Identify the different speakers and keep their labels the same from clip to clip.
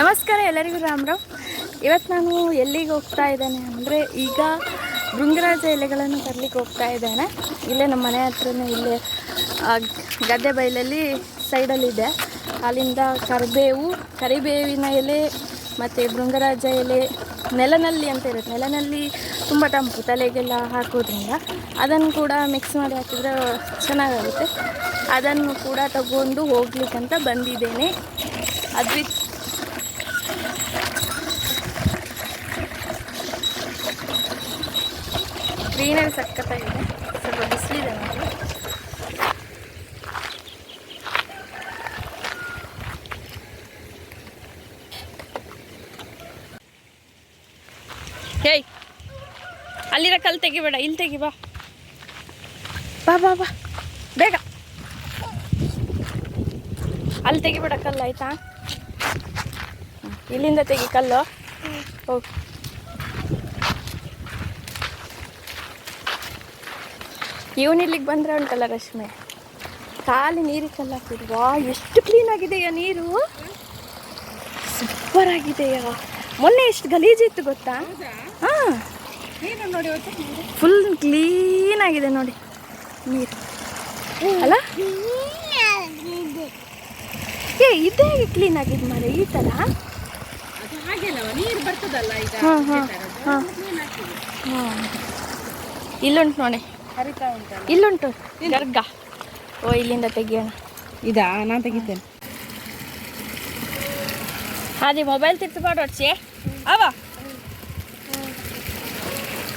Speaker 1: ನಮಸ್ಕಾರ ಎಲ್ಲರಿಗೂ ರಾಮ್ರಾವ್ ಇವತ್ತು ನಾನು ಎಲ್ಲಿಗೆ ಹೋಗ್ತಾ ಇದ್ದೇನೆ ಅಂದರೆ ಈಗ ಭೃಂಗರಾಜ ಎಲೆಗಳನ್ನು ತರಲಿಕ್ಕೆ ಹೋಗ್ತಾ ಇದ್ದೇನೆ. ಇಲ್ಲೇ ನಮ್ಮ ಮನೆ ಹತ್ರನೇ ಇಲ್ಲೇ ಗದ್ದೆ ಬೈಲಲ್ಲಿ ಸೈಡಲ್ಲಿದೆ. ಅಲ್ಲಿಂದ ಕರಿಬೇವು, ಕರಿಬೇವಿನ ಎಲೆ ಮತ್ತು ಭೃಂಗರಾಜ ಎಲೆ ನೆಲನಲ್ಲಿ ಅಂತ ಇರುತ್ತೆ. ನೆಲನಲ್ಲಿ ತುಂಬ ತಂಪು ತಲೆಗೆಲ್ಲ ಹಾಕೋದ್ರಿಂದ. ಅದನ್ನು ಕೂಡ ಮಿಕ್ಸ್ ಮಾಡಿ ಹಾಕಿದ್ರೆ ಚೆನ್ನಾಗಾಗುತ್ತೆ. ಅದನ್ನು ಕೂಡ ತಗೊಂಡು ಹೋಗ್ಲಿಕ್ಕಂತ ಬಂದಿದ್ದೇನೆ. ಅದ್ವಿ ಗ್ರೀನರಿ ಸಕ್ಕತ್ತಾಗಿದೆ. ಸ್ವಲ್ಪ ಬಿಸಿಲಿದೆ ನೋಡಿ ಹೇಯ್ ಅಲ್ಲಿರೋ ಕಲ್ಲು ತೆಗಿಬೇಡ ಇಲ್ಲಿ ತೆಗಿ ಬಾ. ಬಾ ಬಾ ಬಾ. ಬೇಗ. ಅಲ್ಲಿ ತೆಗಿಬೇಡ ಕಲ್ಲು ಆಯಿತಾ? ಇಲ್ಲಿಂದ ತೆಗಿ ಕಲ್ಲು. ಹೋಗಿ ಇವನು ಇಲ್ಲಿಗೆ ಬಂದ್ರೆ ಉಂಟಲ್ಲ ರಶ್ಮಿ? ಖಾಲಿ ನೀರಿಗೆ ಕಲ್ಲು ಹಾಕಿದ್ರು ಎಷ್ಟು ಕ್ಲೀನ್ ಆಗಿದೆಯಾ ನೀರು? ಸೂಪರ್ ಆಗಿದೆಯಾ? ಮೊನ್ನೆ ಎಷ್ಟು ಗಲೀಜಿತ್ತು ಗೊತ್ತಾ? ಹಾಂ. ಫುಲ್ ಕ್ಲೀನ್ ಆಗಿದೆ ನೋಡಿ ನೀರು. ಅಲ್ಲ? ಏ, ಇದೇ ಕ್ಲೀನ್ ಆಗಿದೆ ಮರೆ? ಈ ಥರ
Speaker 2: ನೀರು ಬರ್ತದಲ್ಲ
Speaker 1: ಹಾಂ ಹಾಂ. ಹಾಂ. ಇಲ್ಲುಂಟು ನೋಡಿ. ಇಲ್ಲುಂಟು. ಓ ಇಲ್ಲಿಂದ ತೆಗಿಯೋಣ.
Speaker 2: ಇದಾ? ನಾನು ತೆಗಿತೇನೆ.
Speaker 1: ಅದೇ ಮೊಬೈಲ್ ತಿರ್ತು ಬಾಡ ಅಚ್ಚೆ. ಅವ?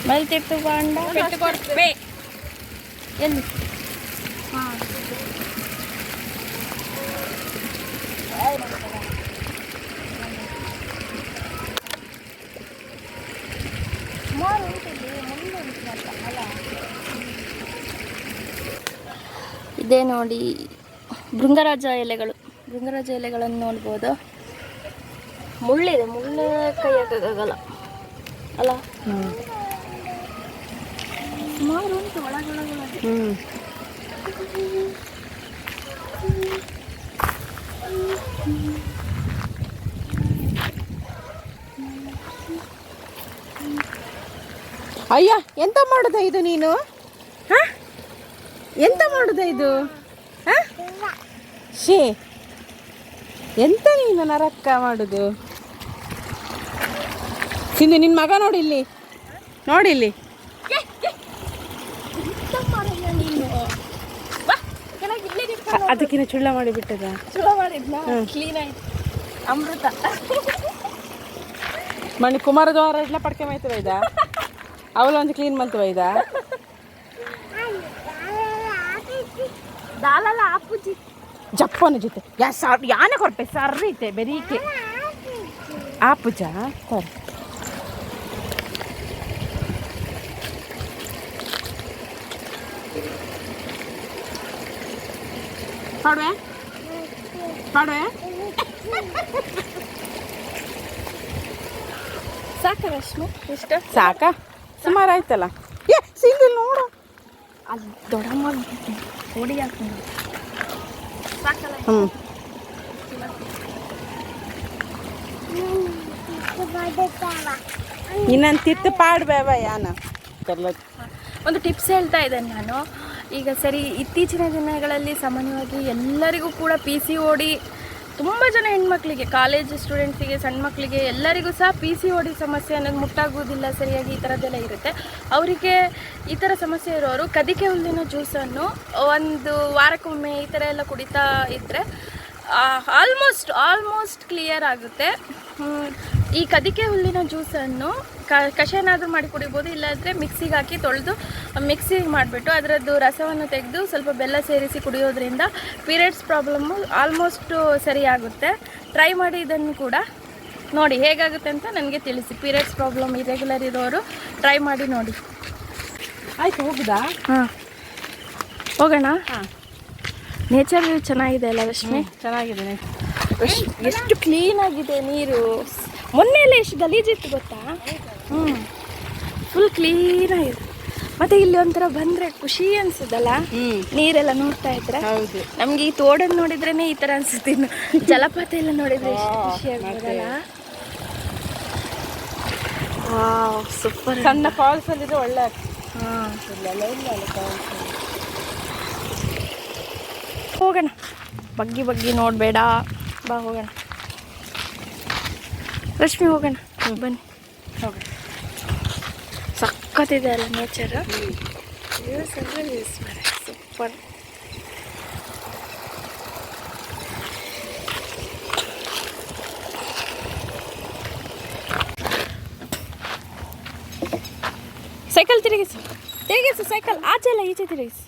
Speaker 1: ಮೊಬೈಲ್ ತಿರ್ತು ಎಲ್ಲಿ ಮುಂದೆ ಉಂಟು ಅಲ್ಲ? ಇದೇ ನೋಡಿ. ಭೃಂಗರಾಜ ಎಲೆಗಳು. ಭೃಂಗರಾಜ ಎಲೆಗಳನ್ನು ನೋಡ್ಬೋದು. ಮುಳ್ಳಿದೆ ಮುಳ್ಳು ಕೈ ಹಾಕೋಕ್ಕಾಗಲ್ಲ ಅಲ್ಲ? ಸುಮಾರು ಉಂಟು ಒಳಗೊಳಗೊಳಗೆ
Speaker 2: ಅಯ್ಯ ಎಂತ ಮಾಡುದ ಇದು ನೀನು? ಹ? ಎಂತ ಮಾಡುದ ಇದು? ಹ? ಶೇ ಎಂತ ನೀನು ನರಕ್ಕ ಮಾಡುದು? ಸಿಂಧು ನಿನ್ನ ಮಗ
Speaker 1: ನೋಡಿಲ್ಲಿ ನೋಡಿಲ್ಲಿ
Speaker 2: ಅದಕ್ಕಿಂತ ಚುಳ್ಳ ಮಾಡಿಬಿಟ್ಟದ
Speaker 1: ಚಲೋ ಮಾಡಿದ್ನ ಕ್ಲೀನ್ ಆಯ್ತು ಅಮೃತ.
Speaker 2: ಮಣಿ ಕುಮಾರದ್ವಾರ ಎಲ್ಲ ಪಡ್ಕೆ ಮಾಯ್ತು ಇದ ಅವಳು ಒಂದು ಕ್ಲೀನ್ ಮಂತವ ಇದ
Speaker 1: ದಾಲಲ್ಲ ಆಪುಜಿ
Speaker 2: ಜಪ್ಪನ ಜೊತೆ. ಯಾ ಸಾರ್ ಯಾನೆ ಕೊರ್ಪೆ ಸರ್ರೀತೆ ಬೆರೀಕೆ. ಆ ಪೂಜಾ ಕೊರ್ ಪಾಡುವೆ ಪಾಡುವೆ
Speaker 1: ಸಾಕ ರಶ್ಮಿ ಇಷ್ಟ?
Speaker 2: ಸಾಕ? ಸುಮಾರು ಆಯ್ತಲ್ಲ? ಏ ಸಿಂಗಲ್ ನೋಡು.
Speaker 1: ಅಲ್ಲಿ ದೊಡ್ಡಮ್ಮ. ಹೊಡಿ ಹಾಕೊಂಡು
Speaker 2: ಹ್ಞೂ ಇನ್ನೊಂದು ತಿತ್ತು ಪಾಡ್ಬೇವ ಯಾನ?
Speaker 1: ಒಂದು ಟಿಪ್ಸ್ ಹೇಳ್ತಾ ಇದ್ದೇನೆ ನಾನು. ಈಗ ಸರಿ, ಇತ್ತೀಚಿನ ದಿನಗಳಲ್ಲಿ ಸಾಮಾನ್ಯವಾಗಿ ಎಲ್ಲರಿಗೂ ಕೂಡ ಪಿ ಸಿ ಓಡಿ ತುಂಬ ಜನ ಹೆಣ್ಮಕ್ಳಿಗೆ ಕಾಲೇಜ್ ಸ್ಟೂಡೆಂಟ್ಸಿಗೆ ಸಣ್ಣ ಮಕ್ಕಳಿಗೆ ಎಲ್ಲರಿಗೂ ಸಹ ಪಿ ಸಿ ಓಡಿ ಸಮಸ್ಯೆ ಅನ್ನೋದು ಮುಟ್ಟಾಗುವುದಿಲ್ಲ ಸರಿಯಾಗಿ ಈ ಥರದ್ದೆಲ್ಲ ಇರುತ್ತೆ ಅವರಿಗೆ ಈ ಥರ ಸಮಸ್ಯೆ ಇರೋರು ಕದಿಕೆ ಹುಲ್ಲಿನ ಜ್ಯೂಸನ್ನು ಒಂದು ವಾರಕ್ಕೊಮ್ಮೆ ಈ ಥರ ಎಲ್ಲ ಕುಡಿತಾ ಇದ್ದರೆ ಆಲ್ಮೋಸ್ಟ್ ಆಲ್ಮೋಸ್ಟ್ ಕ್ಲಿಯರ್ ಆಗುತ್ತೆ. ಈ ಕದಿಕೆ ಹುಲ್ಲಿನ ಜ್ಯೂಸನ್ನು ಕ ಕಷಾಯನಾದರೂ ಮಾಡಿ ಕುಡಿಬೋದು ಇಲ್ಲಾಂದರೆ ಮಿಕ್ಸಿಗೆ ಹಾಕಿ ತೊಳೆದು ಮಿಕ್ಸಿಗೆ ಮಾಡಿಬಿಟ್ಟು ಅದರದ್ದು ರಸವನ್ನು ತೆಗೆದು ಸ್ವಲ್ಪ ಬೆಲ್ಲ ಸೇರಿಸಿ ಕುಡಿಯೋದ್ರಿಂದ ಪೀರಿಯಡ್ಸ್ ಪ್ರಾಬ್ಲಮ್ಮು ಆಲ್ಮೋಸ್ಟು ಸರಿಯಾಗುತ್ತೆ. ಟ್ರೈ ಮಾಡಿ ಇದನ್ನು ಕೂಡ. ನೋಡಿ ಹೇಗಾಗುತ್ತೆ ಅಂತ ನನಗೆ ತಿಳಿಸಿ. ಪೀರಿಯಡ್ಸ್ ಪ್ರಾಬ್ಲಮ್ ಇರೆಗ್ಯುಲರ್ ಇರೋರು ಟ್ರೈ ಮಾಡಿ ನೋಡಿ.
Speaker 2: ಆಯ್ತು ಹೋಗುದಾ?
Speaker 1: ಹಾಂ. ಹೋಗೋಣ?
Speaker 2: ಹಾಂ.
Speaker 1: ನೇಚರ್ ಚೆನ್ನಾಗಿದೆ ಅಲ್ಲ ರಶ್ಮಿ
Speaker 2: ಚೆನ್ನಾಗಿದೆ.
Speaker 1: ಎಷ್ಟ್- ಎಷ್ಟು ಕ್ಲೀನ್ ಆಗಿದೆ ನೀರು. ಮೊನ್ನೆ ಎಲ್ಲ ಎಷ್ಟು ಗಲೀಜಿತ್ತು ಗೊತ್ತಾ? ಹ್ಞೂ ಫುಲ್ ಕ್ಲೀನ್ ಆಗಿದೆ ಮತ್ತೆ ಇಲ್ಲಿ ಒಂಥರ ಬಂದ್ರೆ ಖುಷಿ ಅನ್ಸುದಲ್ಲ ನೀರೆಲ್ಲ ನೋಡ್ತಾ ಇದ್ರೆ?
Speaker 2: ಹೌದು.
Speaker 1: ನಮ್ಗೆ ಈ ತೋಡನ್ನು ನೋಡಿದ್ರೇನೆ ಈ ತರ ಅನ್ಸುತ್ತೆ ಇನ್ನು. ಜಲಪಾತ ಎಲ್ಲ ನೋಡಿದ್ರೆ ಎಷ್ಟು ಖುಷಿ ಆಗ್ಬೋದಲ್ಲ? ಸೂಪರ್
Speaker 2: ಸಣ್ಣ ಫಾಲ್ಸ್ ಅಲ್ಲಿ ಒಳ್ಳೆ
Speaker 1: ಹೋಗೋಣ. ಬಗ್ಗಿ ಬಗ್ಗಿ ನೋಡಬೇಡ. ಬಾ ಹೋಗೋಣ. ರಶ್ಮಿ ಹೋಗೋಣ ಬನ್ನಿ
Speaker 2: ಹೋಗೋಣ.
Speaker 1: ಸಖತ್ತಿದೆ ಅಲ್ಲ ನೇಚರ್ ಸೂಪರ್ ಸೈಕಲ್ ತಿರುಗಿಸು. ತಿರುಗಿಸು ಸೈಕಲ್ ಆಚೆ ಅಲ್ಲ ಈಚೆ ತಿರುಗಿಸು.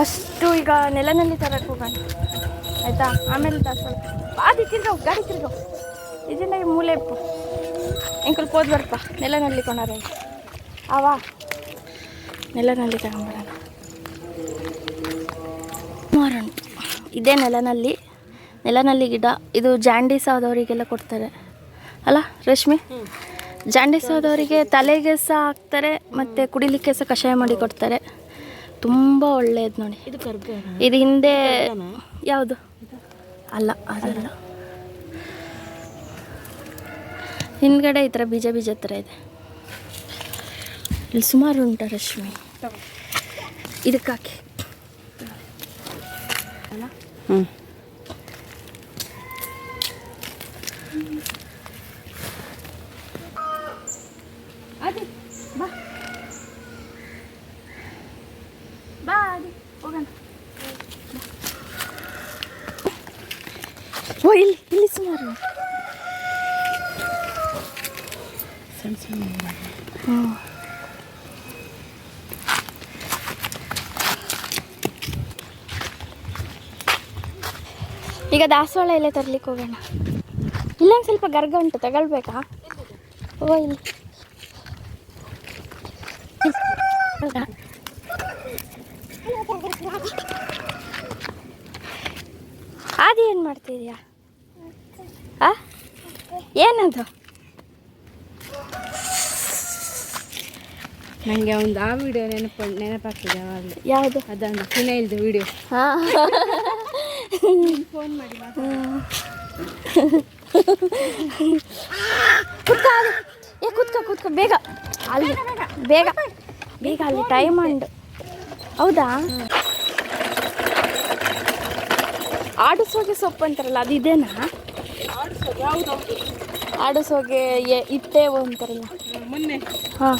Speaker 1: ಫಸ್ಟು ಈಗ ನೆಲನಲ್ಲಿ ತರಕ್ಕೆ ಹೋಗೋಣ. ಆಯಿತಾ? ಆಮೇಲೆ ದಾಸವಾಳ ಅದು ತಿರ್ಗವು ಗಾಡಿ ತಿರ್ಗವು ಇದನ್ನ ಈ ಮೂಲೆ ಇಪ್ಪು ಎಂಕಲ್ ಹೋದ್ ಬರ್ಪ ನೆಲನಲ್ಲಿ ಕೊಣಾರ ಅವಾ ನೆಲನಲ್ಲಿ ತಗೊಂಬರೋಣ. ಮಾರೋಣ. ಇದೇ ನೆಲನಲ್ಲಿ. ನೆಲನಲ್ಲಿ ಗಿಡ. ಇದು ಜಾಂಡೀಸ್ ಆದವರಿಗೆಲ್ಲ ಕೊಡ್ತಾರೆ. ಅಲ್ಲ, ರಶ್ಮಿ? ಜಾಂಡೀಸ್ ಆದವರಿಗೆ ತಲೆಗೆ ಸಹ ಹಾಕ್ತಾರೆ, ಮತ್ತು ಕುಡಿಲಿಕ್ಕೆ ಸಹ ಕಷಾಯ ಮಾಡಿ ಕೊಡ್ತಾರೆ. ತುಂಬ ಒಳ್ಳೆಯದು ನೋಡಿ.
Speaker 2: ಇದು
Speaker 1: ಇದು ಹಿಂದೆ ಯಾವುದು? ಅಲ್ಲ ಅದಲ್ಲ. ಹಿಂದ್ಗಡೆ ಈ ಥರ ಬೀಜ ಬೀಜ ಥರ ಇದೆ. ಇಲ್ಲಿ ಸುಮಾರು ಉಂಟ ರಶ್ಮಿ. ಇದಕ್ಕೆ ಹಾಕಿ. ಅಲ್ಲ?
Speaker 2: ಹ್ಞೂ
Speaker 1: ಅದೇ ಬಾ ಬಾ ಅದೇ ಹೋಗೋಣ ಓ ಇಲ್ಲಿ ಇಲ್ಲಿ ಸುಮಾರು
Speaker 2: ಸಣ್ಣ ಸಣ್ಣ
Speaker 1: ಹ್ಞೂ ಈಗ ದಾಸವಾಳ ಎಲೆ ತರ್ಲಿಕ್ಕೆ ಹೋಗೋಣ. ಇಲ್ಲೊಂದು ಸ್ವಲ್ಪ ಗರ್ಗ ಉಂಟು ತಗೊಳ್ಬೇಕಾ? ಓ ಇಲ್ಲ. ಅದು ಏನು ಮಾಡ್ತಿದ್ಯಾ ಆ? ಏನದು?
Speaker 2: ನನಗೆ ಒಂದು ಆ ವಿಡಿಯೋ ನೆನಪು ನೆನಪಾಗ್ತದೆ
Speaker 1: ಯಾವುದು?
Speaker 2: ಅದನ್ನು ಇಲ್ದು ವಿಡಿಯೋ
Speaker 1: ಹಾಂ.
Speaker 2: ಫೋನ್ ಮಾಡಿ
Speaker 1: ಕುತ್ಕ ಅಲ್ಲಿ. ಏ ಕುತ್ಕ ಕುತ್ಕ ಬೇಗ ಅಲ್ಲಿ ಬೇಗ ಬೇಗ ಅಲ್ಲಿ ಟೈಮ್ ಅಂಡ್ ಹೌದಾ ಆಡಿಸೋಗೆ ಸೊಪ್ಪು ಅಂತಾರಲ್ಲ ಅದು ಇದೇನಾ? ಆಡಿಸೋಗೆ ಇಟ್ಟೇವು ಅಂತಾರಲ್ಲ.
Speaker 2: ಮೊನ್ನೆ.
Speaker 1: ಹಾಂ.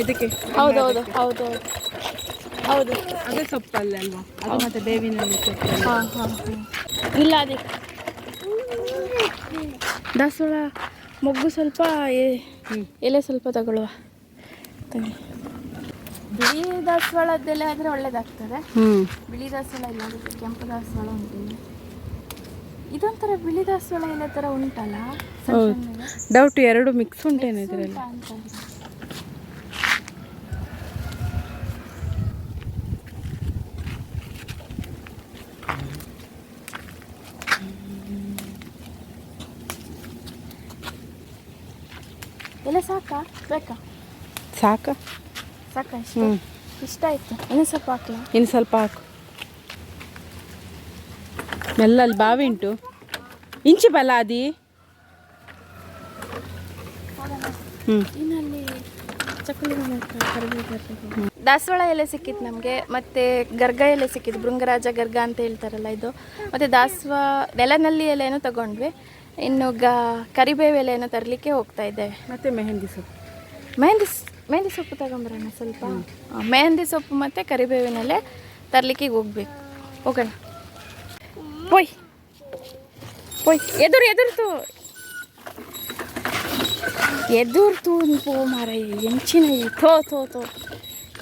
Speaker 2: ಇದಕ್ಕೆ.
Speaker 1: ಹೌದೌದು ಹೌದು ಹೌದು.
Speaker 2: ಅದೇ ಸೊಪ್ಪಲ್ಲ ಅಲ್ವಾ? ಅದು ಮತ್ತೆ ಬೇವಿನಲ್ಲಿ ಸೊಪ್ಪು
Speaker 1: ಹಾಂ ಹಾಂ ಇಲ್ಲ ಅದೇ. ದಾಸವಾಳ ಮೊಗ್ಗು ಸ್ವಲ್ಪ ಎ- ಎಲೆ ಸ್ವಲ್ಪ ತಗೊಳ್ಳುವ. ತಗೊಳ್ಳಿ. ಬಿಳಿ ದಾಸವಾಳದ್ದೆಲೆ ಆದರೆ ಒಳ್ಳೇದಾಗ್ತದೆ. ಬಿಳಿ ದಾಸವಾಳ ಇಲ್ಲ ಕೆಂಪು ದಾಸವಾಳ ಉಂಟು. ಇದೊಂಥರ ಬಿಳಿ ದಾಸವಾಳ ಎಲ್ಲ ಥರ ಉಂಟಲ್ಲ.
Speaker 2: ಡೌಟ್ ಎರಡು ಮಿಕ್ಸ್ ಉಂಟೇನೆ ಇದರಲ್ಲಿ?
Speaker 1: ಉಂಟಾ ಸಾಕ? ಬೇಕಾ?
Speaker 2: ಸಾಕ?
Speaker 1: ಸಾಕಾ ಇಷ್ಟ?
Speaker 2: ಹ್ಞೂ
Speaker 1: ಇಷ್ಟ ಆಯ್ತು. ಇನ್ನು ಸ್ವಲ್ಪ ಹಾಕ್ಲಾ?
Speaker 2: ಇನ್ನು ಸ್ವಲ್ಪ ಹಾಕು. ಎಲ್ಲ ಅಲ್ಲಿ ಬಾವಿ ಉಂಟು. ಇಂಚಿ ಬಲ ಅದಿ ಹ್ಞೂ
Speaker 1: ಇನ್ನಲ್ಲಿ ಚಕ್ಕಲಿ ದಾಸವಾಳ ಎಲೆ ಸಿಕ್ಕಿತ್ತು ನಮಗೆ ಮತ್ತೆ ಗರ್ಗ ಎಲೆ ಸಿಕ್ಕಿತ್ತು ಭೃಂಗರಾಜ ಗರ್ಗ ಅಂತ ಹೇಳ್ತಾರಲ್ಲ ಇದು. ಮತ್ತೆ ದಾಸವಾ ನೆಲನಲ್ಲಿ ಎಲೆನೂ ತಗೊಂಡ್ವಿ. ಇನ್ನು ಗ ಕರಿಬೇವು ಎಲೆಯನ್ನು ತರಲಿಕ್ಕೆ ಹೋಗ್ತಾ ಇದ್ದೇವೆ
Speaker 2: ಮತ್ತೆ ಮೆಹಂದಿ ಸೊಪ್ಪು?
Speaker 1: ಮೆಹಂದಿ ಮೆಹಂದಿ ಸೊಪ್ಪು ತಗೊಂಬರೋಣ ಸ್ವಲ್ಪ. ಮೆಹಂದಿ ಸೊಪ್ಪು ಮತ್ತು ಕರಿಬೇವಿನಲ್ಲೆ ತರಲಿಕ್ಕೆ ಹೋಗ್ಬೇಕು. ಹೋಗೋಣ. ಪೋಯ್. ಪೋಯ್. ಎದುರು ಎದುರ್ತು. ಎದುರ್ತು ಪೋ ಮಾರ ಎಂಚಿನ ಥೋ ಥೋ ಥೋ.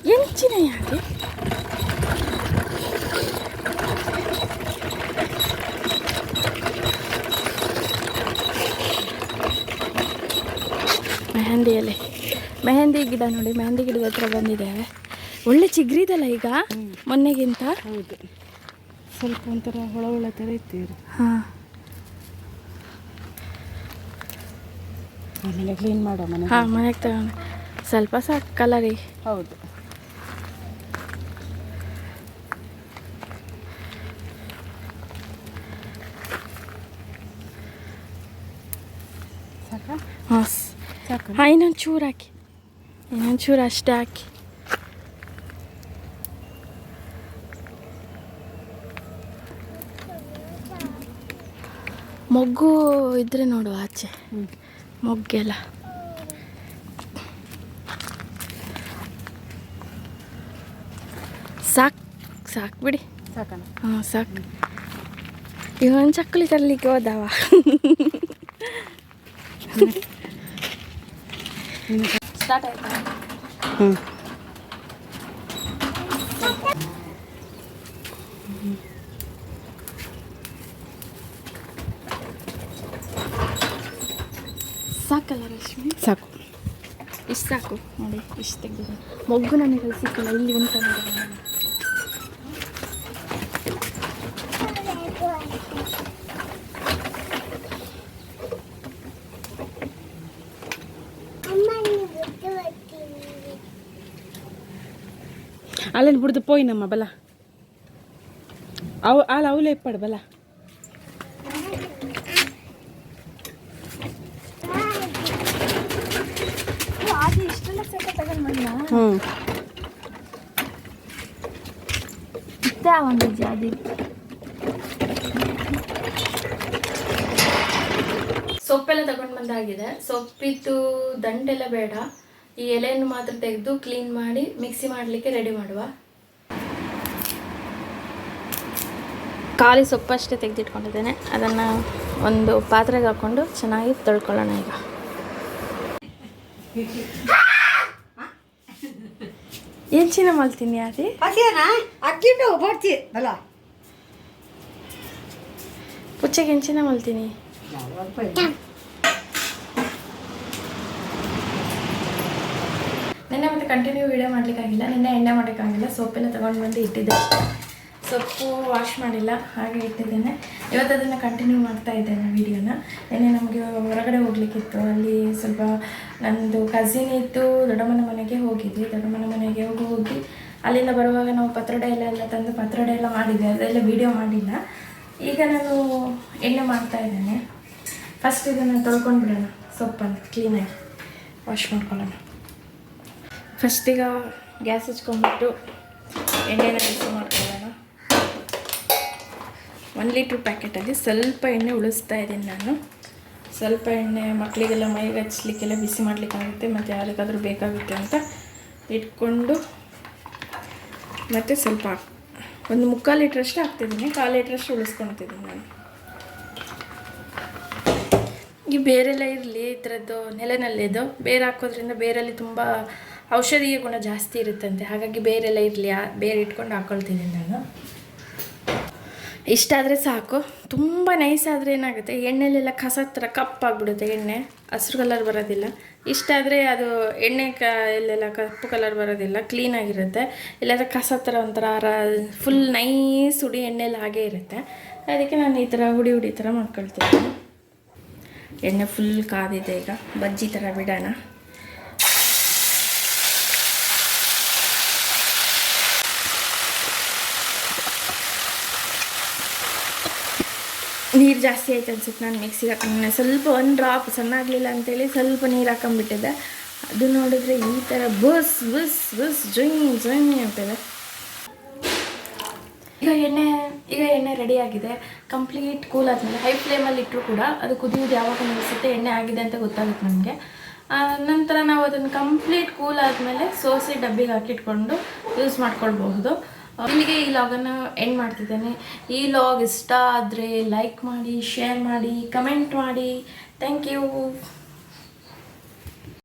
Speaker 1: ಎಂಚಿನ ಯಾಕೆ ಮೆಹಂದಿ ಎಲೆ ಮೆಹಂದಿ ಗಿಡ ನೋಡಿ ಮೆಹಂದಿ ಗಿಡದ ಹತ್ರ ಬಂದಿದ್ದೇವೆ. ಒಳ್ಳೆ ಚಿಗ್ರಿದಲ್ಲ ಈಗ? ಮೊನ್ನೆಗಿಂತ?
Speaker 2: ಹೌದು. ಸ್ವಲ್ಪ ಒಂಥರ ಹೊಳ ಹೊಳ ಥರ ಇತ್ತು.
Speaker 1: ಹಾಂ.
Speaker 2: ಆಮೇಲೆ ಕ್ಲೀನ್ ಮಾಡೋ ಮನೆ.
Speaker 1: ಹಾಂ ಮನೆಗೆ ತಗೊಂಡು. ಸ್ವಲ್ಪ ಸಾಕು ಕಲರಿ.
Speaker 2: ಹೌದು ಸಾಕಾ
Speaker 1: ಹಾಂ
Speaker 2: ಸಾಕು
Speaker 1: ಹಾಂ ಇನ್ನೊಂದು ಚೂರು ಹಾಕಿ. ಇನ್ನೊಂದು ಚೂರು ಅಷ್ಟೇ ಹಾಕಿ. ಮೊಗ್ಗು ಇದ್ರೆ ನೋಡು ಆಚೆ. ಮೊಗ್ಗೆಲ್ಲ. ಸಾಕು ಸಾಕು ಬಿಡಿ.
Speaker 2: ಸಾಕಣ್ಣ.
Speaker 1: ಹಾಂ ಸಾಕು. ಇವನ್ ಚಕ್ಕಲಿ ತರಲಿಕ್ಕೆ ಹೋದವ. ಸ್ಟಾರ್ಟ್ ಆಯ್ತಾ
Speaker 2: ಹ್ಞೂ
Speaker 1: ಸಾಕಲ್ಲ ರಶ್ಮಿ?
Speaker 2: ಸಾಕು.
Speaker 1: ಇಷ್ಟು ಸಾಕು. ನೋಡಿ ಇಷ್ಟು ತೆಗೆದು ಮೊಗ್ಗು ನನಗೆ ಸಿಕ್ಕಿಲ್ಲ ಇಲ್ಲಿ ಉಂಟ ನೋಡಿ.
Speaker 2: ಅಲ್ಲಲ್ಲಿ ಬಿಡ್ದು పోయినమ్మ బల అవు అలా అవులే ఇప్పాడు బల
Speaker 1: ಓ, ಅದು ಇಷ್ಟೆಲ್ಲ ಸೆಕ ತಗೊಂಡು ಬಂದ
Speaker 2: ಹ್ಞೂ
Speaker 1: ಇತ್ತೆ ಒಂದು ಜಾದಿ ಸೊಪ್ಪೆಲ್ಲ ತಗೊಂಡು ಬಂದಾಗಿದೆ ಸೊಪ್ಪಿದ್ದು ದಂಟೆಲ್ಲ ಬೇಡ ಈ ಎಲೆಯನ್ನು ಮಾತ್ರ ತೆಗೆದು ಕ್ಲೀನ್ ಮಾಡಿ ಮಿಕ್ಸಿ ಮಾಡಲಿಕ್ಕೆ ರೆಡಿ ಮಾಡುವ. ಖಾಲಿ ಸೊಪ್ಪಷ್ಟೇ ತೆಗೆದಿಟ್ಕೊಂಡಿದ್ದೇನೆ. ಅದನ್ನು ಒಂದು ಪಾತ್ರೆಗೆ ಹಾಕ್ಕೊಂಡು ಚೆನ್ನಾಗಿ ತೊಳ್ಕೊಳ್ಳೋಣ ಈಗ. ಏನು ಚೀನ ಮಾಡ್ತೀನಿ ಅದೇ
Speaker 3: ಅಕ್ಕಿಂಡು ಬರ್ತಿ. ಅಲ್ಲ.
Speaker 1: ಪುಚ್ಚಗೆ ಹೆಂಚಿನ ಮಲ್ತೀನಿ ನಿನ್ನೆ ಮತ್ತೆ ಕಂಟಿನ್ಯೂ ವೀಡಿಯೋ ಮಾಡ್ಲಿಕ್ಕಾಗಿಲ್ಲ, ನಿನ್ನೆ ಎಣ್ಣೆ ಮಾಡೋಕ್ಕಾಗಿಲ್ಲ, ಸೋಪೆಲ್ಲ ತೊಗೊಂಡು ಬಂದು ಇಟ್ಟಿದ್ದೆ ಸೊಪ್ಪು ವಾಶ್ ಮಾಡಿಲ್ಲ, ಹಾಗೆ ಇಟ್ಟಿದ್ದೇನೆ. ಇವತ್ತು ಅದನ್ನು ಕಂಟಿನ್ಯೂ ಮಾಡ್ತಾ ಇದ್ದೇನೆ ವಿಡಿಯೋನ ನಿನ್ನೆ ನಮಗೆ ಹೊರಗಡೆ ಹೋಗ್ಲಿಕ್ಕಿತ್ತು, ಅಲ್ಲಿ ಸ್ವಲ್ಪ ನನ್ನದು ಕಸಿನ್ ಇತ್ತು ದೊಡ್ಡಮ್ಮನ ಮನೆಗೆ ಹೋಗಿದ್ವಿ. ದೊಡ್ಡಮ್ಮನ ಮನೆಗೆ ಹೋಗಿ ಹೋಗಿ ಅಲ್ಲಿಂದ ಬರುವಾಗ ನಾವು ಪತ್ರೊಡೆ ಎಲ್ಲ ಎಲ್ಲ ತಂದು ಪತ್ರೊಡೆ ಎಲ್ಲ ಮಾಡಿದ್ದೆ ಅದೆಲ್ಲ ವಿಡಿಯೋ ಮಾಡಿಲ್ಲ. ಈಗ ನಾನು ಎಣ್ಣೆ ಮಾಡ್ತಾ ಇದ್ದೇನೆ. ಫಸ್ಟ್ ಇದನ್ನು ತೊಳ್ಕೊಂಡು ಬಿಡೋಣ ಸೊಪ್ಪನ್ನು ಕ್ಲೀನಾಗಿ ವಾಶ್ ಮಾಡ್ಕೊಳ್ಳೋಣ. ಫಸ್ಟ್ ಈಗ ಗ್ಯಾಸ್ ಹಚ್ಕೊಂಡ್ಬಿಟ್ಟು ಎಣ್ಣೆನ ಬಿಸಿ ಮಾಡ್ಕೊಳ್ಳೋಣ. ಒನ್ ಲೀಟ್ರ್ ಪ್ಯಾಕೆಟಲ್ಲಿ ಸ್ವಲ್ಪ ಎಣ್ಣೆ ಉಳಿಸ್ತಾ ಇದ್ದೀನಿ ನಾನು. ಸ್ವಲ್ಪ ಎಣ್ಣೆ ಮಕ್ಕಳಿಗೆಲ್ಲ ಮೈಗೆ ಹಚ್ಚಲಿಕ್ಕೆಲ್ಲ ಬಿಸಿ ಮಾಡಲಿಕ್ಕಾಗುತ್ತೆ, ಮತ್ತು ಯಾರಿಗಾದರೂ ಬೇಕಾಗುತ್ತೆ ಅಂತ ಇಟ್ಕೊಂಡು ಮತ್ತು ಸ್ವಲ್ಪ ಒಂದು ಮುಕ್ಕಾಲು ಲೀಟ್ರಷ್ಟು ಹಾಕ್ತಿದ್ದೀನಿ, ಕಾಲು ಲೀಟ್ರಷ್ಟು ಉಳಿಸ್ಕೊಳ್ತಿದ್ದೀನಿ ನಾನು. ಈ ಬೇರೆಲ್ಲ ಇರಲಿ, ಈ ಥರದ್ದು ನೆಲೆನಲ್ಲಿದ್ದು, ಬೇರೆ ಹಾಕೋದ್ರಿಂದ ಬೇರಲ್ಲಿ ತುಂಬ ಔಷಧೀಯ ಗುಣ ಜಾಸ್ತಿ ಇರುತ್ತಂತೆ. ಹಾಗಾಗಿ ಬೇರೆಲ್ಲ ಇರಲಿ ಬೇರೆ ಇಟ್ಕೊಂಡು ಹಾಕೊಳ್ತೀನಿ ನಾನು. ಇಷ್ಟಾದರೆ ಸಾಕು. ತುಂಬ ನೈಸ್ ಆದರೆ ಏನಾಗುತ್ತೆ, ಎಣ್ಣೆಲೆಲ್ಲ ಕಸ ಥರ ಕಪ್ಪಾಗ್ಬಿಡುತ್ತೆ ಎಣ್ಣೆ. ಹಸಿರು ಕಲರ್ ಬರೋದಿಲ್ಲ. ಇಷ್ಟಾದರೆ ಅದು ಎಣ್ಣೆ ಕ ಎಲ್ಲೆಲ್ಲ ಕಪ್ಪು ಕಲರ್ ಬರೋದಿಲ್ಲ ಕ್ಲೀನಾಗಿರುತ್ತೆ ಇಲ್ಲಾಂದರೆ ಕಸ ಥರ ಒಂಥರ ಫುಲ್ ನೈಸ್ ಹುಡಿ ಎಣ್ಣೆಲ್ಲ ಹಾಗೇ ಇರುತ್ತೆ. ಅದಕ್ಕೆ ನಾನು ಈ ಥರ ಹುಡಿ ಹುಡಿ ಥರ ಮಾಡ್ಕೊಳ್ತೀನಿ ಎಣ್ಣೆ ಫುಲ್ ಕಾದಿದೆ ಈಗ. ಬಜ್ಜಿ ಥರ ಬಿಡೋಣ. ನೀರು ಜಾಸ್ತಿ ಆಯ್ತು ಅನ್ಸುತ್ತೆ ನಾನು ಮಿಕ್ಸಿಗೆ ಹಾಕೊಂಡು ಸ್ವಲ್ಪ ಒಂದು ಡ್ರಾಪ್ ಚೆನ್ನಾಗ್ಲಿಲ್ಲ ಅಂತೇಳಿ ಸ್ವಲ್ಪ ನೀರು ಹಾಕೊಂಡ್ಬಿಟ್ಟಿದ್ದೆ. ಅದು ನೋಡಿದ್ರೆ ಈ ಥರ ಬಸ್ ಬಸ್ ಬಸ್ ಜೊಯ್ ಜೊಯ್ ಅಂತಿದೆ ಈಗ ಎಣ್ಣೆ ಈಗ ಎಣ್ಣೆ ರೆಡಿ ಆಗಿದೆ. ಕಂಪ್ಲೀಟ್ ಕೂಲ್ ಆದಮೇಲೆ ಹೈ ಫ್ಲೇಮಲ್ಲಿ ಇಟ್ಟರು ಕೂಡ ಅದು ಕುದಿಯೋದು ಯಾವಾಗ ನಿಲ್ಲಿಸುತ್ತೆ ಎಣ್ಣೆ ಆಗಿದೆ ಅಂತ ಗೊತ್ತಾಗುತ್ತೆ ನಮಗೆ. ನಂತರ ನಾವು ಅದನ್ನು ಕಂಪ್ಲೀಟ್ ಕೂಲ್ ಆದಮೇಲೆ ಸೋಸಿ ಡಬ್ಬಿಗೆ ಹಾಕಿಟ್ಕೊಂಡು ಯೂಸ್ ಮಾಡ್ಕೊಳ್ಬಹುದು. ಇಲ್ಲಿಗೆ ಈ ಲಾಗನ್ನು ಎಂಡ್ ಮಾಡ್ತಿದ್ದೇನೆ. ಈ ಲಾಗ್ ಇಷ್ಟ ಆದರೆ ಲೈಕ್ ಮಾಡಿ ಶೇರ್ ಮಾಡಿ ಕಮೆಂಟ್ ಮಾಡಿ. Thank you